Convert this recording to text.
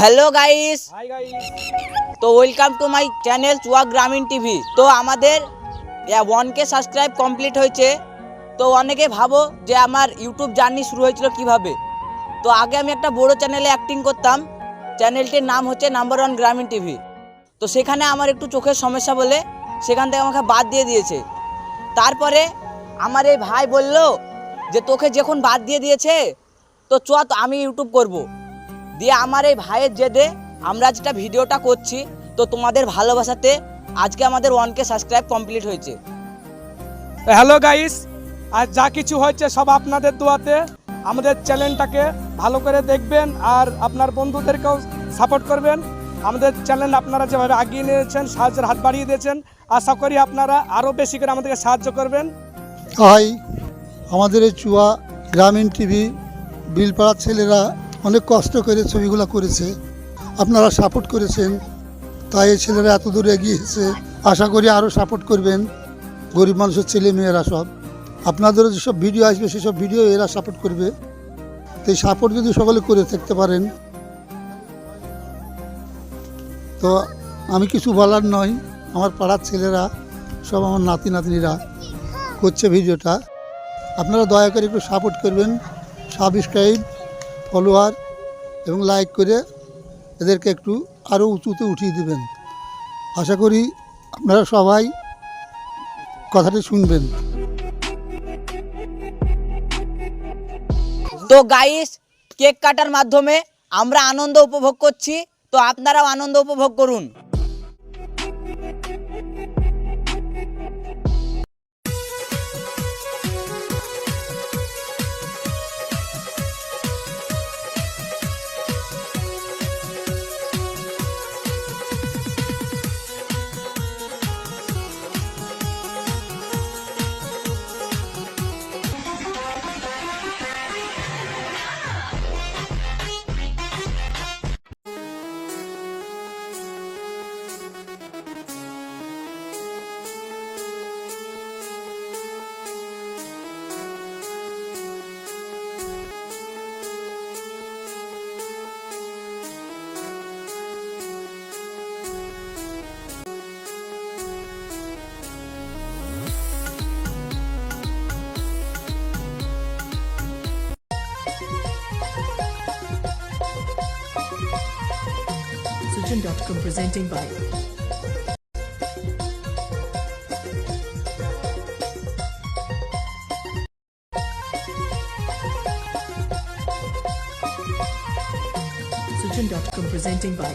Hello guys তো welcome to my channel Chuya Grameen TV তো আমাদের ওয়ান কে সাবস্ক্রাইব কমপ্লিট হয়েছে। তো অনেকে ভাবো যে আমার ইউটিউব জার্নি শুরু হয়েছিল কীভাবে। তো আগে আমি একটা বড় চ্যানেলে অ্যাক্টিং করতাম। চ্যানেলটির নাম হচ্ছে নাম্বার ওয়ান গ্রামীণ টিভি তো সেখানে আমার একটু চোখের সমস্যা বলে সেখান থেকে আমাকে বাদ দিয়ে দিয়েছে। তারপরে আমার এই ভাই বলল যে তোকে যখন বাদ দিয়ে দিয়েছে তো চ তো আমি ইউটিউব করব। দিয়ে আমার এই ভাইয়ের জেদে আমরা যেটা ভিডিওটা করছি তো তোমাদের ভালোবাসাতে আজকে আমাদের ওয়ান কে সাবস্ক্রাইব কমপ্লিট হয়েছে। হ্যালো গাইস আর যা কিছু হয়েছে সব আপনাদের দোয়াতে আমাদের চ্যানেলটাকে ভালো করে দেখবেন আর আপনার বন্ধুদেরকেও সাপোর্ট করবেন। আমাদের চ্যানেল আপনারা যেভাবে আগিয়ে নিয়েছেন সাহায্যের হাত বাড়িয়ে দিয়েছেন আশা করি আপনারা আরও বেশি করে আমাদেরকে সাহায্য করবেন। হাই আমাদের এই চুয়া গ্রামীণ টিভি বিলপাড়ার ছেলেরা অনেক কষ্ট করে ছবিগুলো করেছে। আপনারা সাপোর্ট করেছেন। তাই এই ছেলেরা এত দূর এগিয়েছে আশা করি আরও সাপোর্ট করবেন। গরিব মানুষের ছেলে মেয়েরা সব। আপনাদেরও যেসব ভিডিও আসবে, সেসব ভিডিও এরা সাপোর্ট করবে। তো এই সাপোর্ট যদি সকলে করে থাকতে পারেন। তো আমি কিছু বলার নয়। আমার পাড়ার ছেলেরা, সব আমার নাতি নাতনিরা করছে ভিডিওটা আপনারা দয়া করে একটু সাপোর্ট করবেন। সাবস্ক্রাইব ফলোয়ার এবং লাইক করে এদেরকে একটু আরও উঁচুতে উঠিয়ে দেবেন। আশা করি আপনারা সবাই কথাটি শুনবেন। তো গাইস কেক কাটার মাধ্যমে আমরা আনন্দ উপভোগ করছি, তো আপনারাও আনন্দ উপভোগ করুন। Sujan.com presenting by Sujan.com presenting by